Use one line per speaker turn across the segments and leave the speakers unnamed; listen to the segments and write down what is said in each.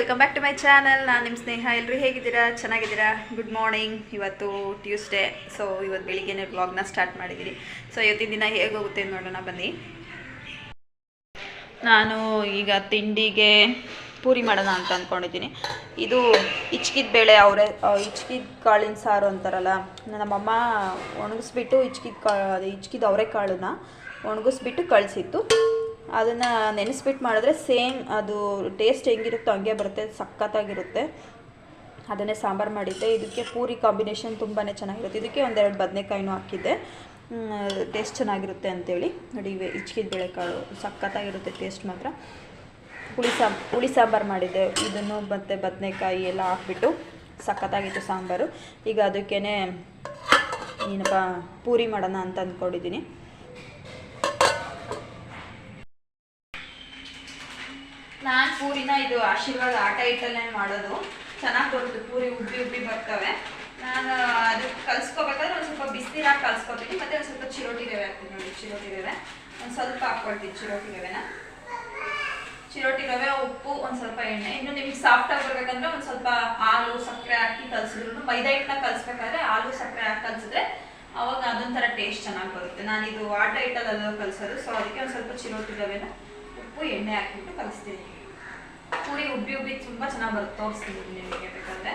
Welcome back to my channel ನಾನು ನಿಮ್ಮ ಸ್ನೇಹ. ಎಲ್ಲರೂ ಹೇಗಿದ್ದೀರಾ? ಚೆನ್ನಾಗಿದ್ದೀರಾ? ಗುಡ್ ಮಾರ್ನಿಂಗ್ ಇವತ್ತು ಟ್ಯೂಸ್ಡೇ ಸೊ ಇವತ್ತು ಬೆಳಿಗ್ಗೆನೇ ವ್ಲಾಗ್ನ ಸ್ಟಾರ್ಟ್ ಮಾಡಿದ್ದೀರಿ ಸೊ ಇವತ್ತಿನ ದಿನ ಹೇಗೆ ಹೋಗುತ್ತೆ ನೋಡೋಣ, ಬನ್ನಿ. ನಾನು ಈಗ ತಿಂಡಿಗೆ ಪೂರಿ ಮಾಡೋಣ ಅಂತ ಅಂದ್ಕೊಂಡಿದ್ದೀನಿ ಇದು ಇಚ್ಕಿದ ಬೇಳೆ ಅವರೇ ಇಚ್ಕಿದ ಕಾಳಿನ ಸಾರು ಅಂತಾರಲ್ಲ, ನಮ್ಮಮ್ಮ ಒಣಗಿಸ್ಬಿಟ್ಟು ಇಚ್ಕಿದ ಕಾ, ಅದು ಅವರೇ ಅವರೆಕಾಳನ್ನ ಒಣಗಿಸ್ಬಿಟ್ಟು ಕಳಿಸಿತ್ತು. ಅದನ್ನು ನೆನೆಸ್ಬಿಟ್ಟು ಮಾಡಿದ್ರೆ ಸೇಮ್ ಅದು ಟೇಸ್ಟ್ ಹೆಂಗಿರುತ್ತೋ ಹಂಗೆ ಬರುತ್ತೆ, ಸಖತ್ತಾಗಿರುತ್ತೆ. ಅದನ್ನೇ ಸಾಂಬಾರು ಮಾಡಿದ್ದೆ. ಇದಕ್ಕೆ ಪೂರಿ ಕಾಂಬಿನೇಷನ್ ತುಂಬಾ ಚೆನ್ನಾಗಿರುತ್ತೆ. ಇದಕ್ಕೆ ಒಂದೆರಡು ಬದನೆಕಾಯಿನೂ ಹಾಕಿದ್ದೆ. ಟೇಸ್ಟ್ ಚೆನ್ನಾಗಿರುತ್ತೆ ಅಂತೇಳಿ. ನೋಡಿ, ಇವೆ ಇಚ್ಕಿದ ಬೇಳೆಕಾಳು. ಸಖತ್ತಾಗಿರುತ್ತೆ ಟೇಸ್ಟ್ ಮಾತ್ರ. ಹುಳಿ ಸಾಂಬ್ ಹುಳಿ ಸಾಂಬಾರು ಮಾಡಿದ್ದೆ. ಇದನ್ನು ಮತ್ತು ಬದನೆಕಾಯಿ ಎಲ್ಲ ಹಾಕ್ಬಿಟ್ಟು ಸಖತ್ತಾಗಿತ್ತು ಸಾಂಬಾರು. ಈಗ ಅದಕ್ಕೇ ಏನಪ್ಪ, ಪೂರಿ ಮಾಡೋಣ ಅಂತ ಅಂದ್ಕೊಂಡಿದ್ದೀನಿ ನಾನು ಪೂರಿನ ಇದು ಆಶೀರ್ವಾದ ಆಟ ಹಿಟ್ಟಲ್ಲೇ ಮಾಡೋದು. ಚೆನ್ನಾಗಿ ಬರುತ್ತೆ ಪೂರಿ ಉಬ್ಬಿ ಉಬ್ಬಿ ಬರ್ತವೆ. ನಾನು ಅದು ಕಲ್ಸ್ಕೋಬೇಕಾದ್ರೆ ಒಂದು ಸ್ವಲ್ಪ ಬಿಸಿನೀರಾಗಿ ಕಲ್ಸ್ಕೊತೀನಿ, ಮತ್ತೆ ಒಂದು ಸ್ವಲ್ಪ ಚಿರೋಟಿ ರವೆ ಹಾಕ್ತೀನಿ ನೋಡಿ, ಚಿರೋಟಿ ರವೆ. ಒಂದು ಸ್ವಲ್ಪ ಹಾಕ್ಕೊಳ್ತೀನಿ ಚಿರೋಟಿ ರವೆನ. ಚಿರೋಟಿ ರವೆ, ಉಪ್ಪು, ಒಂದು ಸ್ವಲ್ಪ ಎಣ್ಣೆ. ಇನ್ನು ನಿಮ್ಗೆ ಸಾಫ್ಟ್ ಬರ್ಬೇಕಂದ್ರೆ ಒಂದು ಸ್ವಲ್ಪ ಹಾಲು, ಸಕ್ಕರೆ ಹಾಕಿ ಕಲ್ಸಿದ್ರು ಮೈದಾ ಹಿಟ್ಟನ್ನ ಕಲ್ಸ್ಬೇಕಾದ್ರೆ ಹಾಲು, ಸಕ್ಕರೆ ಹಾಕಿ ಕಲ್ಸಿದ್ರೆ ಅವಾಗ ಅದೊಂಥರ ಟೇಸ್ಟ್ ಚೆನ್ನಾಗಿ ಬರುತ್ತೆ. ನಾನು ಇದು ಆಟ ಹಿಟ್ಟಲ್ಲೆಲ್ಲ ಕಲ್ಸೋದು ಸೊ ಅದಕ್ಕೆ ಒಂದು ಸ್ವಲ್ಪ ಚಿರೋಟಿ ರವೆನ, ಉಪ್ಪು, ಎಣ್ಣೆ ಹಾಕಿಬಿಟ್ಟು ಕಲಿಸ್ತೀನಿ. ಪೂರಿ ಉಬ್ಬಿ ಉಬ್ಬಿ ತುಂಬ ಚೆನ್ನಾಗಿ ಬರುತ್ತೆ ತೋರಿಸ್ತೀನಿ ನಿಮಗೆ ಬೇಕಾದ್ರೆ.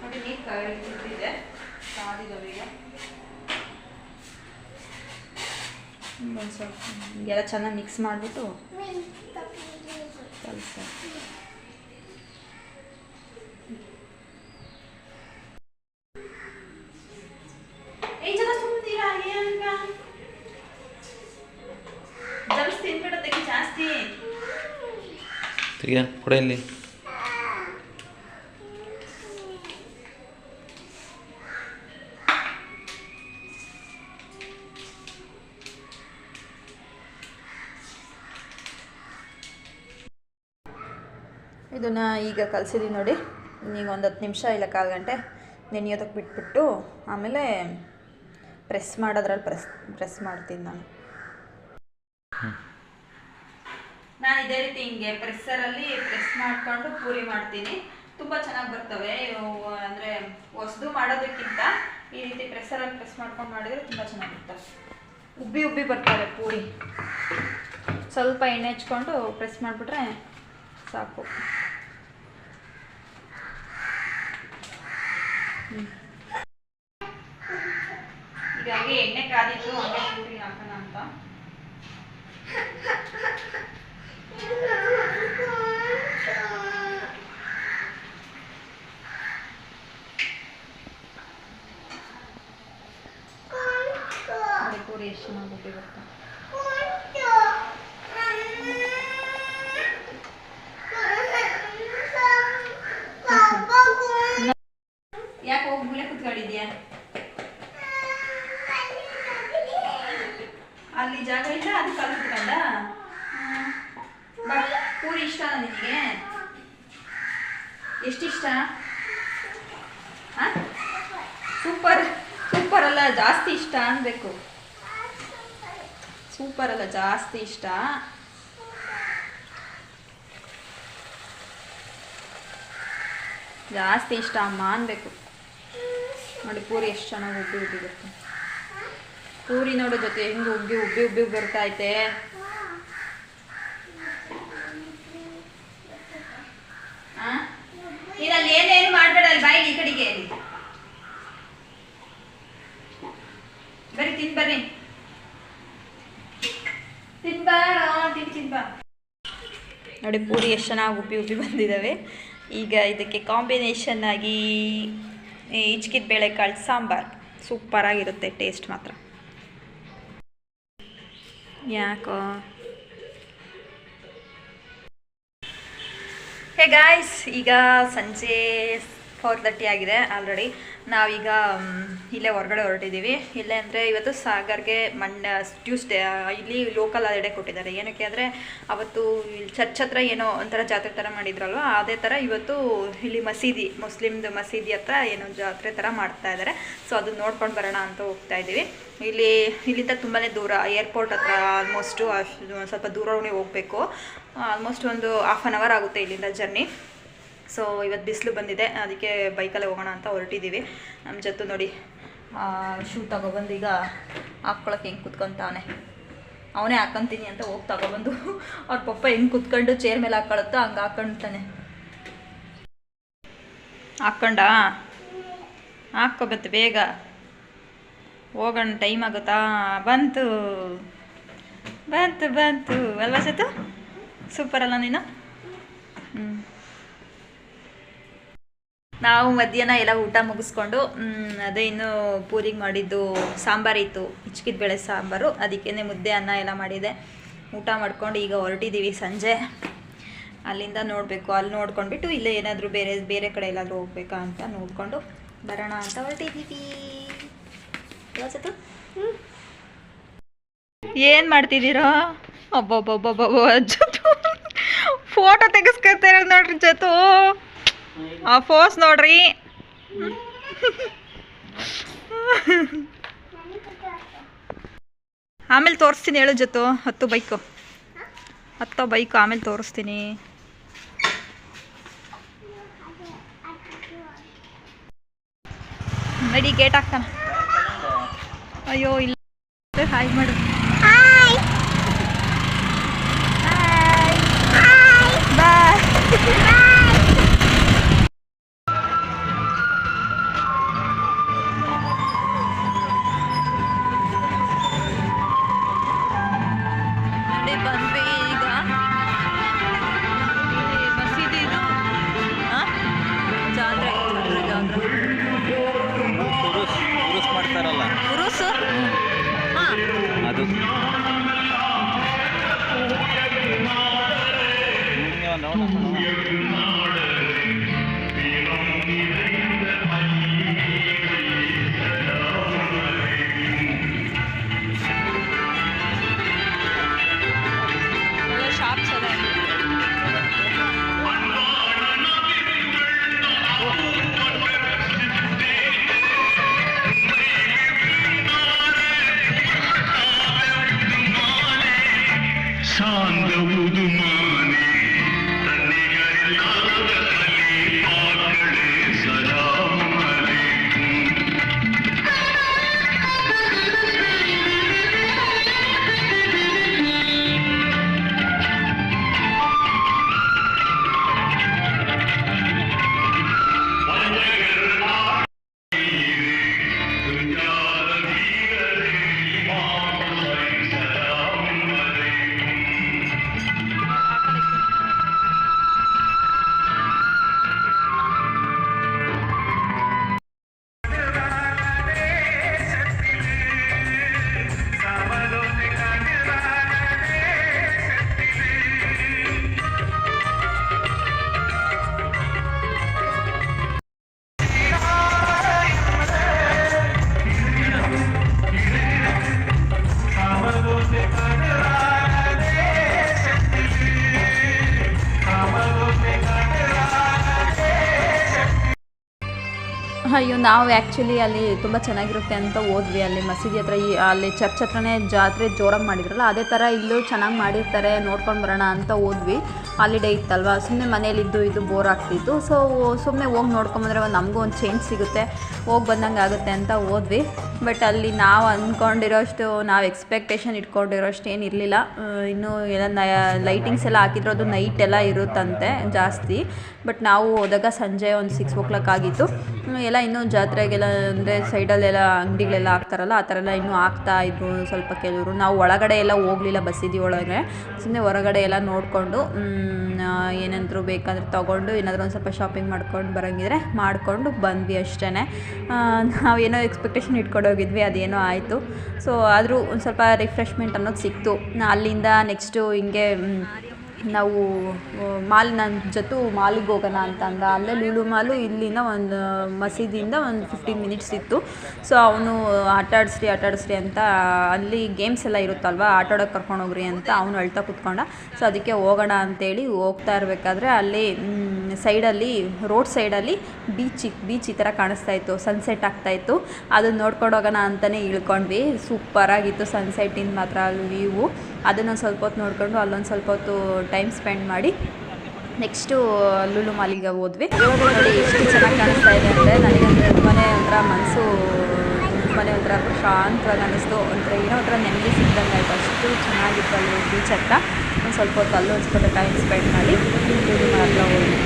ನೋಡಿ ನೀರು ಕಳಿಸಿದೆ ಸ್ವಲ್ಪ ಎಲ್ಲ ಚೆನ್ನಾಗಿ ಮಿಕ್ಸ್ ಮಾಡಿಬಿಟ್ಟು ಕಲಿಸ.
ತೆಗಿಯ ಕೊಡ ಇಲ್ಲಿ.
ಇದನ್ನು ಈಗ ಕಲಸಿದೀನಿ ನೋಡಿ. ಈಗ ಒಂದು ಹತ್ತು ನಿಮಿಷ ಇಲ್ಲ ಕಾಲು ಗಂಟೆ. ನೆನೆಯೋದಕ್ಕೆ ಬಿಟ್ಬಿಟ್ಟು ಆಮೇಲೆ ಪ್ರೆಸ್ ಮಾಡೋದ್ರಲ್ಲಿ ಪ್ರೆಸ್ ಪ್ರೆಸ್ ಮಾಡ್ತೀನಿ ನಾನು. ನಾನು ಇದೇ ರೀತಿ ಹಿಂಗೆ ಪ್ರೆಸ್ಸರಲ್ಲಿ ಪ್ರೆಸ್ ಮಾಡಿಕೊಂಡು ಪೂರಿ ಮಾಡ್ತೀನಿ. ತುಂಬ ಚೆನ್ನಾಗಿ ಬರ್ತವೆ. ಅಂದರೆ ಹೊಸದು ಮಾಡೋದಕ್ಕಿಂತ ಈ ರೀತಿ ಪ್ರೆಸ್ಸರಲ್ಲಿ ಪ್ರೆಸ್ ಮಾಡ್ಕೊಂಡು ಮಾಡಿದರೆ ತುಂಬ ಚೆನ್ನಾಗಿ ಬರ್ತವೆ. ಉಬ್ಬಿ ಉಬ್ಬಿ ಬರ್ತವೆ ಪೂರಿ. ಸ್ವಲ್ಪ ಎಣ್ಣೆ ಹಚ್ಕೊಂಡು ಪ್ರೆಸ್ ಮಾಡಿಬಿಟ್ರೆ ಸಾಕು. ಹ್ಞೂ ಈಗ ಹಾಗೆ ಎಣ್ಣೆ ಕಾದಿತ್ತು ಹಾಗೆ ಪೂರಿ ಹಾಕೋಣ ಅಂತ ಪೂರಿ ಎಷ್ಟು ಚೆನ್ನಾಗಿ ಬರ್ತಾರೆ ಯಾಕೆ ಹೋಗಿ ಕುತ್ಕೊಂಡಿದ್ಯಾ? ಅಲ್ಲಿ ಜಾಗ ಇಲ್ಲ ಅದಕ್ಕೆ ಕಲ್ತ್ಕೊಂಡ ಬಟ್ ಪೂರಿ ಇಷ್ಟ ನಿನಗೆ? ಎಷ್ಟಿಷ್ಟ ಸೂಪರ್ ಸೂಪರ್ ಅಲ್ಲ, ಜಾಸ್ತಿ ಇಷ್ಟ ಅನ್ಬೇಕು. ಸೂಪರ್ ಅಲ್ಲ, ಜಾಸ್ತಿ ಇಷ್ಟ. ಜಾಸ್ತಿ ಇಷ್ಟ ಅಮ್ಮ ಅನ್ಬೇಕು. ನೋಡಿ, ಪೂರಿ ಎಷ್ಟು ಚೆನ್ನಾಗಿ ಉಬ್ಬಿ ಉಬ್ಬಿ ಬರುತ್ತೆ. ಪೂರಿ ನೋಡೋ ಜೊತೆ, ಹೆಂಗೆ ಉಬ್ಬಿ ಉಬ್ಬಿ ಉಬ್ಬಿ ಬರ್ತಾ ಐತೆ ಏನೇನು ಮಾಡ್ಬೇಡ, ಅಲ್ಲಿ ಬಾಯಿ ಈ ಕಡೆಗೆ ಬರಿ ತಿನ್ ತಿನ್ಬಾ ನೋಡಿ, ಪೂರಿ ಎಷ್ಟು ಚೆನ್ನಾಗಿ ಉಪ್ಪಿ ಉಪ್ಪಿ ಬಂದಿದ್ದಾವೆ ಈಗ ಇದಕ್ಕೆ ಕಾಂಬಿನೇಷನ್ ಆಗಿ ಇಚ್ಕಿದ ಬೇಳೆಕಾಳು ಸೂಪರ್ ಆಗಿರುತ್ತೆ ಟೇಸ್ಟ್ ಮಾತ್ರ. ಯಾಕೋ? ಹೇ ಗಾಯ್ಸ್ ಈಗ ಸಂಜೆ ಫೋರ್ ತರ್ಟಿ ಆಗಿದೆ ಆಲ್ರೆಡಿ ನಾವೀಗ ಇಲ್ಲೇ ಹೊರಗಡೆ ಹೊರಟಿದ್ದೀವಿ. ಇಲ್ಲೇ ಅಂದರೆ ಇವತ್ತು ಸಾಗರ್ಗೆ ಮಂಡ್ಯ ಟ್ಯೂಸ್ಡೇ ಇಲ್ಲಿ ಲೋಕಲ್ ಹಾಲಿಡೇ ಕೊಟ್ಟಿದ್ದಾರೆ. ಏನಕ್ಕೆ ಅಂದರೆ ಅವತ್ತು ಇಲ್ಲಿ ಚರ್ಚ್ ಹತ್ರ ಏನೋ ಒಂಥರ ಜಾತ್ರೆ ಥರ ಮಾಡಿದ್ರಲ್ವ? ಅದೇ ಥರ ಇವತ್ತು ಇಲ್ಲಿ ಮಸೀದಿ, ಮುಸ್ಲಿಮ್ದು ಮಸೀದಿ ಹತ್ರ ಏನೋ ಜಾತ್ರೆ ಥರ ಮಾಡ್ತಾ ಇದ್ದಾರೆ. ಸೊ ಅದನ್ನ ನೋಡ್ಕೊಂಡು ಬರೋಣ ಅಂತ ಹೋಗ್ತಾ ಇದ್ದೀವಿ. ಇಲ್ಲಿ, ಇಲ್ಲಿಂದ ತುಂಬಾ ದೂರ ಏರ್ಪೋರ್ಟ್ ಹತ್ರ ಆಲ್ಮೋಸ್ಟು ಸ್ವಲ್ಪ ದೂರವೇ ಹೋಗಬೇಕು. ಆಲ್ಮೋಸ್ಟ್ ಒಂದು ಹಾಫ್ ಆನ್ ಅವರ್ ಆಗುತ್ತೆ ಇಲ್ಲಿಂದ ಜರ್ನಿ ಸೊ ಇವತ್ತು ಬಿಸಿಲು ಬಂದಿದೆ. ಅದಕ್ಕೆ ಬೈಕಲ್ಲೇ ಹೋಗೋಣ ಅಂತ ಹೊರಟಿದ್ದೀವಿ ನಮ್ಮ ಜೊತೆ ನೋಡಿ ಶೂ ತಗೊಬಂದು ಈಗ ಹಾಕ್ಕೊಳಕ್ಕೆ ಹೆಂಗೆ ಕುತ್ಕೊತಾವನೆ. ಅವನೇ ಹಾಕೊಂತೀನಿ ಅಂತ ಹೋಗಿ ತಗೊಬಂದು. ಅವ್ರ ಪಪ್ಪ ಹೆಂಗೆ ಕುತ್ಕೊಂಡು ಚೇರ್ ಮೇಲೆ ಹಾಕೊಳುತ್ತೋ ಹಂಗೆ ಹಾಕ್ಕೊಂತಾನೆ ಹಾಕ್ಕೊಂಡ ಹಾಕ್ಕೊಬತ್ತು ಬೇಗ. ಹೋಗೋಣ ಟೈಮ್ ಆಗುತ್ತಾ? ಬಂತು. ಬಂತು ಬಂತು. ಅಲ್ವಾ ಸತ್ತು? ಸೂಪರ್ ಅಲ್ಲ ನೀನು? ನಾವು ಮಧ್ಯಾಹ್ನ ಎಲ್ಲ ಊಟ ಮುಗಿಸ್ಕೊಂಡು ಅದೇ ಇನ್ನು ಪೂರಿಗೆ ಮಾಡಿದ್ದು ಸಾಂಬಾರಿತ್ತು ಹಿಚ್ಕಿದ ಬೇಳೆ ಸಾಂಬಾರು. ಅದಕ್ಕೇ ಮುದ್ದೆ, ಅನ್ನ ಎಲ್ಲ ಮಾಡಿದೆ. ಊಟ ಮಾಡ್ಕೊಂಡು ಈಗ ಹೊರಟಿದ್ದೀವಿ ಸಂಜೆ. ಅಲ್ಲಿಂದ ನೋಡಬೇಕು, ಅಲ್ಲಿ ನೋಡ್ಕೊಂಡ್ಬಿಟ್ಟು ಇಲ್ಲೇ ಏನಾದರೂ ಬೇರೆ ಬೇರೆ ಕಡೆ ಎಲ್ಲಾದರೂ ಹೋಗ್ಬೇಕಾ ಅಂತ ನೋಡಿಕೊಂಡು ಬರೋಣ ಅಂತ ಹೊರಟಿದ್ದೀವಿ ಯಾವತ್ತು? ಏನು ಮಾಡ್ತಿದ್ದೀರೋ? ಒಬ್ಬೊಬ್ಬೊಬ್ಬೊಬ್ಬ ಜೊತೆ. ಫೋಟೋ ತೆಗೆಸ್ಕೊತಾರೆ ನೋಡ್ರಿ ಜೊತು. ಆ ಫೋಸ್ ನೋಡ್ರಿ. ಆಮೇಲೆ ತೋರಿಸ್ತೀನಿ ಹೇಳು ಜೊತೆ, ಹತ್ತು ಬೈಕು. ಹತ್ತೋ ಬೈಕು ಆಮೇಲೆ ತೋರಿಸ್ತೀನಿ. ನಡಿ ಗೇಟ್ ಹಾಕ್ತಾನ. ಅಯ್ಯೋ, ಇಲ್ಲ. ಹಾಯ್ ಮಾಡು. ಬಾಯ್ ಅಯ್ಯೋ, ನಾವು ಆ್ಯಕ್ಚುಲಿ ಅಲ್ಲಿ ತುಂಬ ಚೆನ್ನಾಗಿರುತ್ತೆ ಅಂತ ಹೋದ್ವಿ. ಅಲ್ಲಿ ಮಸೀದಿ ಹತ್ರ ಈ ಅಲ್ಲಿ ಚರ್ಚ್ ಹತ್ರನೇ ಜಾತ್ರೆ ಜೋರಾಗಿ ಮಾಡಿದ್ರಲ್ಲ, ಅದೇ ಥರ ಇಲ್ಲೂ ಚೆನ್ನಾಗಿ ಮಾಡಿರ್ತಾರೆ, ನೋಡ್ಕೊಂಡು ಬರೋಣ ಅಂತ ಹೋದ್ವಿ. ಹಾಲಿಡೇ ಇತ್ತಲ್ವ? ಸುಮ್ಮನೆ ಮನೇಲಿದ್ದು ಇದು ಬೋರ್ ಆಗ್ತಿತ್ತು. ಸೊ ಸುಮ್ಮನೆ ಹೋಗಿ ನೋಡ್ಕೊಂಬಂದ್ರೆ ಒಂದು ನಮಗೂ ಒಂದು ಚೇಂಜ್ ಸಿಗುತ್ತೆ. ಹೋಗಿ ಬಂದಂಗೆ ಆಗುತ್ತೆ ಅಂತ ಹೋದ್ವಿ. ಬಟ್ ಅಲ್ಲಿ ನಾವು ಅಂದ್ಕೊಂಡಿರೋಷ್ಟು ನಾವು ಎಕ್ಸ್ಪೆಕ್ಟೇಷನ್ ಇಟ್ಕೊಂಡಿರೋಷ್ಟು ಏನು ಇರಲಿಲ್ಲ. ಇನ್ನೂ ಎಲ್ಲ ಲೈಟಿಂಗ್ಸ್ ಎಲ್ಲ ಹಾಕಿದ್ರು, ಅದು ನೈಟ್ ಎಲ್ಲ ಇರುತ್ತಂತೆ ಜಾಸ್ತಿ. ಬಟ್ ನಾವು ಹೋದಾಗ ಸಂಜೆ ಒಂದು ಸಿಕ್ಸ್ ಓ ಕ್ಲಾಕ್ ಆಗಿತ್ತು ಎಲ್ಲ ಇನ್ನೂ ಜಾತ್ರೆಗೆಲ್ಲ ಅಂದರೆ ಸೈಡಲ್ಲೆಲ್ಲ ಅಂಗಡಿಗಳೆಲ್ಲ ಹಾಕ್ತಾರಲ್ಲ, ಆ ಥರ ಎಲ್ಲ ಇನ್ನೂ ಹಾಕ್ತಾ ಇದ್ರು ಸ್ವಲ್ಪ ಕೆಲವರು. ನಾವು ಒಳಗಡೆ ಎಲ್ಲ ಹೋಗಲಿಲ್ಲ ಬಸ್ಸಿದಿ ಒಳಗೆ. ಸುಮ್ಮನೆ ಹೊರಗಡೆ ಎಲ್ಲ ನೋಡಿಕೊಂಡು ಏನಂದ್ರು ಬೇಕಾದ್ರೆ ತೊಗೊಂಡು ಏನಾದರೂ ಒಂದು ಸ್ವಲ್ಪ ಶಾಪಿಂಗ್ ಮಾಡ್ಕೊಂಡು ಬರೋಂಗಿದ್ರೆ ಮಾಡಿಕೊಂಡು ಬಂದ್ವಿ ಅಷ್ಟೇ ನಾವೇನೋ ಎಕ್ಸ್ಪೆಕ್ಟೇಷನ್ ಇಟ್ಕೊಂಡು ಹೋಗಿದ್ವಿ, ಅದೇನೋ ಆಯಿತು. ಸೊ ಆದರೂ ಒಂದು ಸ್ವಲ್ಪ ರಿಫ್ರೆಶ್ಮೆಂಟ್ ಅನ್ನೋದು ಸಿಕ್ತು. ನಾ ಅಲ್ಲಿಂದ ನೆಕ್ಸ್ಟು ಹಿಂಗೆ ನಾವು ಮಾಲ್ ನನ್ನ ಜೊತೆ ಮಾಲಿಗೆ ಹೋಗೋಣ ಅಂತ ಅಂದ. ಅಲ್ಲೇ ಲೂಲು ಮಾಲು ಇಲ್ಲಿಂದ ಒಂದು ಮಸೀದಿಯಿಂದ ಒಂದು ಫಿಫ್ಟೀನ್ ಮಿನಿಟ್ಸ್ ಇತ್ತು. ಸೊ ಅವನು ಆಟ ಆಡಿಸ್ರಿ ಅಂತ, ಅಲ್ಲಿ ಗೇಮ್ಸ್ ಎಲ್ಲ ಇರುತ್ತಲ್ವ, ಆಟ ಕರ್ಕೊಂಡು ಹೋಗ್ರಿ ಅಂತ ಅವನು ಅಳ್ತಾ ಕುತ್ಕೊಂಡ. ಸೊ ಅದಕ್ಕೆ ಹೋಗೋಣ ಅಂತೇಳಿ ಹೋಗ್ತಾ ಇರಬೇಕಾದ್ರೆ ಅಲ್ಲಿ ಸೈಡಲ್ಲಿ, ರೋಡ್ ಸೈಡಲ್ಲಿ ಬೀಚ್ ಬೀಚ್ ಈ ಥರ ಕಾಣಿಸ್ತಾ ಇತ್ತು ಸನ್ಸೆಟ್ ಆಗ್ತಾ ಇತ್ತು. ಅದನ್ನ ನೋಡ್ಕೊಂಡು ಹೋಗೋಣ ಅಂತಲೇ ಇಳ್ಕೊಂಡ್ವಿ. ಸೂಪರಾಗಿತ್ತು ಸನ್ಸೆಟ್ಟಿಂದ ಮಾತ್ರ ಅಲ್ಲಿ ವ್ಯೂವು ಅದನ್ನು ಸ್ವಲ್ಪ ಹೊತ್ತು ನೋಡಿಕೊಂಡು ಅಲ್ಲೊಂದು ಸ್ವಲ್ಪ ಹೊತ್ತು ಟೈಮ್ ಸ್ಪೆಂಡ್ ಮಾಡಿ ನೆಕ್ಸ್ಟು ಲುಲು ಮಾಲಿಗೆ ಹೋದ್ವಿ. ನೋಡಿ ಎಷ್ಟು ಚೆನ್ನಾಗಿ ಕಾಣಿಸ್ತಾ ಇದೆ ಅಂದರೆ ನನಗೆ ತುಂಬಾ ಒಂಥರ ಮನಸ್ಸು ತುಂಬಾ ಒಂಥರ ಶಾಂತವಾಗಿ ಅನ್ನಿಸ್ತು. ಒಂಥರ ಏನೋ ಒಂಥರ ನೆಮ್ಮದಿ ಸಿಗ್ದಂಗೆ ಆಯಿತು. ಅಷ್ಟು ಚೆನ್ನಾಗಿತ್ತು ಅಲ್ಲಿ ಬೀಚ್ ಹತ್ರ. ಒಂದು ಸ್ವಲ್ಪ ಹೊತ್ತು ಅಲ್ಲೂ ಒಂದು ಸ್ವಲ್ಪ ಟೈಮ್ ಸ್ಪೆಂಡ್ ಮಾಡಿ ಲುಲು ಹತ್ರ ಹೋದ್ವಿ.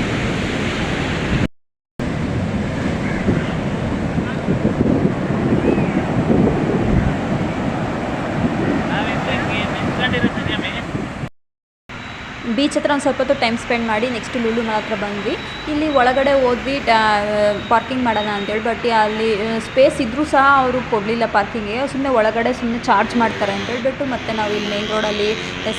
ಬೀಚ್ ಹತ್ರ ಒಂದು ಸ್ವಲ್ಪ ಹೊತ್ತು ಟೈಮ್ ಸ್ಪೆಂಡ್ ಮಾಡಿ ನೆಕ್ಸ್ಟ್ ಲೂಲು ಮಾಲ್ ಹತ್ರ ಬಂದ್ವಿ. ಇಲ್ಲಿ ಒಳಗಡೆ ಹೋದ್ವಿ ಪಾರ್ಕಿಂಗ್ ಮಾಡೋಣ ಅಂತೇಳಿ ಬಟ್ ಅಲ್ಲಿ ಸ್ಪೇಸ್ ಇದ್ದರೂ ಸಹ ಅವರು ಕೊಡಲಿಲ್ಲ ಪಾರ್ಕಿಂಗ್ಗೆ ಸುಮ್ಮನೆ ಒಳಗಡೆ ಸುಮ್ಮನೆ ಚಾರ್ಜ್ ಮಾಡ್ತಾರೆ ಅಂತ ಹೇಳ್ಬಿಟ್ಟು ಮತ್ತೆ ನಾವು ಇಲ್ಲಿ ಮೇನ್ ರೋಡಲ್ಲಿ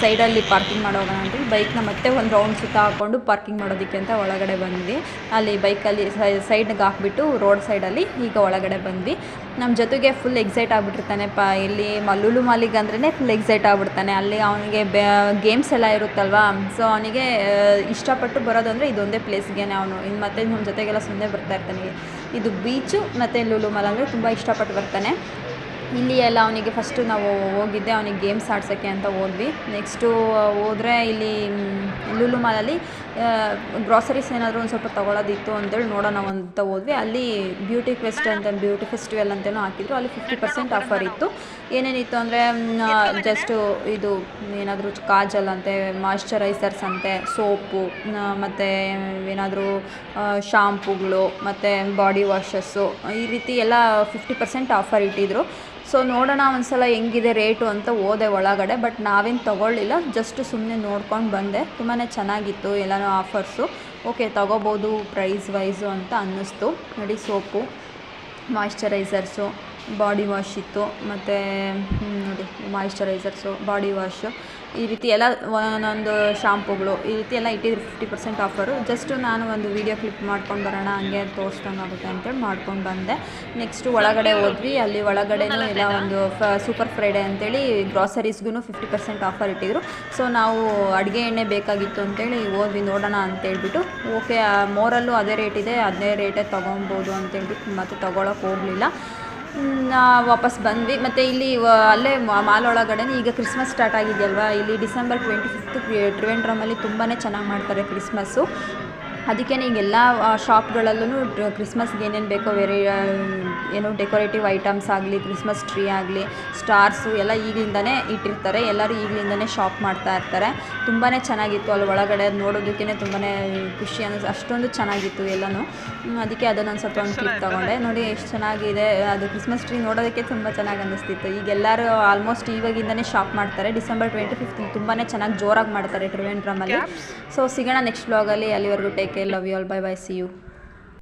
ಸೈಡಲ್ಲಿ ಪಾರ್ಕಿಂಗ್ ಮಾಡೋಣ ಅಂತೇಳಿ ಬೈಕ್ನ ಮತ್ತೆ ಒಂದು ರೌಂಡ್ ಸುತ್ತ ಹಾಕ್ಕೊಂಡು ಪಾರ್ಕಿಂಗ್ ಮಾಡೋದಕ್ಕೆ ಅಂತ ಒಳಗಡೆ ಬಂದ್ವಿ. ಅಲ್ಲಿ ಬೈಕಲ್ಲಿ ಸೈಡ್ಗೆ ಹಾಕ್ಬಿಟ್ಟು ರೋಡ್ ಸೈಡಲ್ಲಿ ಈಗ ಒಳಗಡೆ ಬಂದ್ವಿ. ನಮ್ಮ ಜೊತೆಗೆ ಫುಲ್ ಎಕ್ಸೈಟ್ ಆಗಿಬಿಟ್ಟಿರ್ತಾನೆ. ಪ, ಇಲ್ಲಿ ಮಲ್ಲುಲು ಮಾಲಿಗೆ ಅಂದ್ರೇ ಫುಲ್ ಎಕ್ಸೈಟ್ ಆಗಿಬಿಡ್ತಾನೆ. ಅಲ್ಲಿ ಅವನಿಗೆ ಗೇಮ್ಸ್ ಎಲ್ಲ ಇರುತ್ತಲ್ವಾ? ಸೊ ಅವನಿಗೆ ಇಷ್ಟಪಟ್ಟು ಬರೋದಂದರೆ ಇದೊಂದೇ ಪ್ಲೇಸ್ಗೆ ಅವನು. ಇನ್ನು ಮತ್ತೆ ನಮ್ಮ ಜೊತೆಗೆಲ್ಲ ಸುಮ್ಮನೆ ಬರ್ತಾ ಇರ್ತಾನೆ. ಇದು ಬೀಚು ಮತ್ತು ಲೂಲು ಮಾಲ್ ಅಂದರೆ ತುಂಬ ಇಷ್ಟಪಟ್ಟು ಬರ್ತಾನೆ. ಇಲ್ಲಿ ಎಲ್ಲ ಅವನಿಗೆ ಫಸ್ಟು ನಾವು ಹೋಗಿದ್ದೆ, ಅವನಿಗೆ ಗೇಮ್ಸ್ ಆಡ್ಸೋಕ್ಕೆ ಅಂತ ಹೋದ್ವಿ. ನೆಕ್ಸ್ಟು ಹೋದರೆ ಇಲ್ಲಿ ಲೂಲು ಲುಲು ಮಾಲಲ್ಲಿ ಗ್ರಾಸರೀಸ್ ಏನಾದರೂ ಒಂದು ಸ್ವಲ್ಪ ತೊಗೊಳೋದಿತ್ತು ಅಂತೇಳಿ ನೋಡೋಣ ಅಂತ ಹೋದ್ವಿ. ಅಲ್ಲಿ ಬ್ಯೂಟಿ ಫೆಸ್ಟ್ ಅಂತ ಬ್ಯೂಟಿ ಫೆಸ್ಟಿವಲ್ ಅಂತಲೂ ಹಾಕಿದ್ರು. ಅಲ್ಲಿ ಫಿಫ್ಟಿ ಪರ್ಸೆಂಟ್ ಆಫರ್ ಇತ್ತು. ಏನೇನಿತ್ತು ಅಂದರೆ ಜಸ್ಟು ಇದು ಏನಾದರೂ ಕಾಜಲ್ ಅಂತೆ ಮಾಯ್ಶ್ಚರೈಸರ್ಸ್ ಅಂತೆ ಸೋಪು ಮತ್ತು ಏನಾದರೂ ಶಾಂಪುಗಳು ಮತ್ತು ಬಾಡಿ ವಾಷಸ್ಸು ಈ ರೀತಿ ಎಲ್ಲ ಫಿಫ್ಟಿ ಪರ್ಸೆಂಟ್ ಆಫರ್ ಇಟ್ಟಿದ್ರು. ಸೊ ನೋಡೋಣ ಒಂದ್ಸಲ ಹೆಂಗಿದೆ ರೇಟು ಅಂತ ಹೋದೆ ಒಳಗಡೆ ಬಟ್ ನಾವೇನು ತೊಗೊಳ್ಳಿಲ್ಲ ಜಸ್ಟ್ ಸುಮ್ಮನೆ ನೋಡ್ಕೊಂಡು ಬಂದೆ. ತುಂಬಾ ಚೆನ್ನಾಗಿತ್ತು ಎಲ್ಲನೂ ಆಫರ್ಸು ಓಕೆ ತೊಗೋಬೋದು ಪ್ರೈಸ್ ವೈಸು ಅಂತ ಅನ್ನಿಸ್ತು. ನೋಡಿ ಸೋಪು ಮಾಯ್ಶ್ಚರೈಸರ್ಸು ಬಾಡಿ ವಾಶ್ ಇತ್ತು, ಮತ್ತು ನೋಡಿ ಮಾಯಿಶ್ಚರೈಸರ್ಸು ಬಾಡಿ ವಾಶು, ಈ ರೀತಿ ಎಲ್ಲ ಒಂದೊಂದು ಶಾಂಪುಗಳು, ಈ ರೀತಿ ಎಲ್ಲ ಇಟ್ಟಿದ್ರು, ಫಿಫ್ಟಿ ಪರ್ಸೆಂಟ್ ಆಫರು. ಜಸ್ಟು ನಾನು ಒಂದು ವೀಡಿಯೋ ಕ್ಲಿಪ್ ಮಾಡ್ಕೊಂಡು ಬರೋಣ, ಹಂಗೆ ತೋರಿಸ್ದಂಗಾಗುತ್ತೆ ಅಂತೇಳಿ ಮಾಡ್ಕೊಂಡು ಬಂದೆ. ನೆಕ್ಸ್ಟು ಒಳಗಡೆ ಹೋದ್ವಿ, ಅಲ್ಲಿ ಒಳಗಡೆನೂ ಎಲ್ಲ ಒಂದು ಫ, ಸೂಪರ್ ಫ್ರೈಡೆ ಅಂತೇಳಿ ಗ್ರಾಸರೀಸ್ಗೂ ಫಿಫ್ಟಿ ಪರ್ಸೆಂಟ್ ಆಫರ್ ಇಟ್ಟಿದ್ರು. ಸೊ, ನಾವು ಅಡುಗೆ ಎಣ್ಣೆ ಬೇಕಾಗಿತ್ತು ಅಂತೇಳಿ ಹೋದ್ವಿ, ನೋಡೋಣ ಅಂತೇಳ್ಬಿಟ್ಟು. ಓಕೆ ಮೋರಲ್ಲೂ ಅದೇ ರೇಟ್ ಇದೆ, ಅದೇ ರೇಟೇ ತೊಗೊಬೋದು ಅಂತೇಳ್ಬಿಟ್ಟು ಮತ್ತೆ ತೊಗೊಳಕ್ಕೆ ಹೋಗಲಿಲ್ಲ. ವಾಪಸ್ ಬಂದ್ವಿ. ಮತ್ತು ಇಲ್ಲಿ ಅಲ್ಲೇ ಮಾಲ್ ಒಳಗಡೆ ಈಗ ಕ್ರಿಸ್ಮಸ್ ಸ್ಟಾರ್ಟ್ ಆಗಿದೆಯಲ್ವಾ? ಇಲ್ಲಿ ಡಿಸೆಂಬರ್ ಟ್ವೆಂಟಿ ಫಿಫ್ತ್ ಟ್ರಿವೆಂಡ್ರಮಲ್ಲಿ ತುಂಬಾ ಚೆನ್ನಾಗಿ ಮಾಡ್ತಾರೆ ಕ್ರಿಸ್ಮಸ್ಸು ಅದಕ್ಕೆ ಈಗ ಎಲ್ಲ ಶಾಪ್ಗಳಲ್ಲೂ ಕ್ರಿಸ್ಮಸ್ಗೆ ಏನೇನು ಬೇಕೋ ವೆರೈ ಏನು ಡೆಕೋರೇಟಿವ್ ಐಟಮ್ಸ್ ಆಗಲಿ ಕ್ರಿಸ್ಮಸ್ ಟ್ರೀ ಆಗಲಿ ಸ್ಟಾರ್ಸು ಎಲ್ಲ ಈಗಲಿಂದನೇ ಇಟ್ಟಿರ್ತಾರೆ. ಎಲ್ಲರೂ ಈಗಲಿಂದನೇ ಶಾಪ್ ಮಾಡ್ತಾ ಇರ್ತಾರೆ. ತುಂಬಾ ಚೆನ್ನಾಗಿತ್ತು ಅಲ್ಲಿ ಒಳಗಡೆ. ನೋಡೋದಕ್ಕೇ ತುಂಬಾ ಖುಷಿ ಅನ್ನಿಸ್ ಅಷ್ಟೊಂದು ಚೆನ್ನಾಗಿತ್ತು ಎಲ್ಲನೂ. ಅದಕ್ಕೆ ಅದಕ್ಕೆ ಅದನ್ನೊಂದು ಸ್ವಲ್ಪ ಒಂದು ಕ್ಲಿಪ್ ತೊಗೊಂಡೆ. ನೋಡಿ ಎಷ್ಟು ಚೆನ್ನಾಗಿದೆ. ಅದು ಕ್ರಿಸ್ಮಸ್ ಟ್ರೀ ನೋಡೋದಕ್ಕೆ ತುಂಬ ಚೆನ್ನಾಗಿ ಅನ್ನಿಸ್ತಿತ್ತು. ಈಗ ಎಲ್ಲರೂ ಆಲ್ಮೋಸ್ಟ್ ಇವಾಗಿಂದನೇ ಶಾಪ್ ಮಾಡ್ತಾರೆ. ಡಿಸೆಂಬರ್ ಟ್ವೆಂಟಿ ಫಿಫ್ತ್ ತುಂಬಾ ಚೆನ್ನಾಗಿ ಜೋರಾಗಿ ಮಾಡ್ತಾರೆ ಟ್ರಿವೆಂಡ್ರಮಲ್ಲಿ. ಸೊ ಸಿಗೋಣ ನೆಕ್ಸ್ಟ್ ಬ್ಲಾಗಲ್ಲಿ. ಅಲ್ಲಿವರೆಗೂ take que love you all. Bye bye. See you.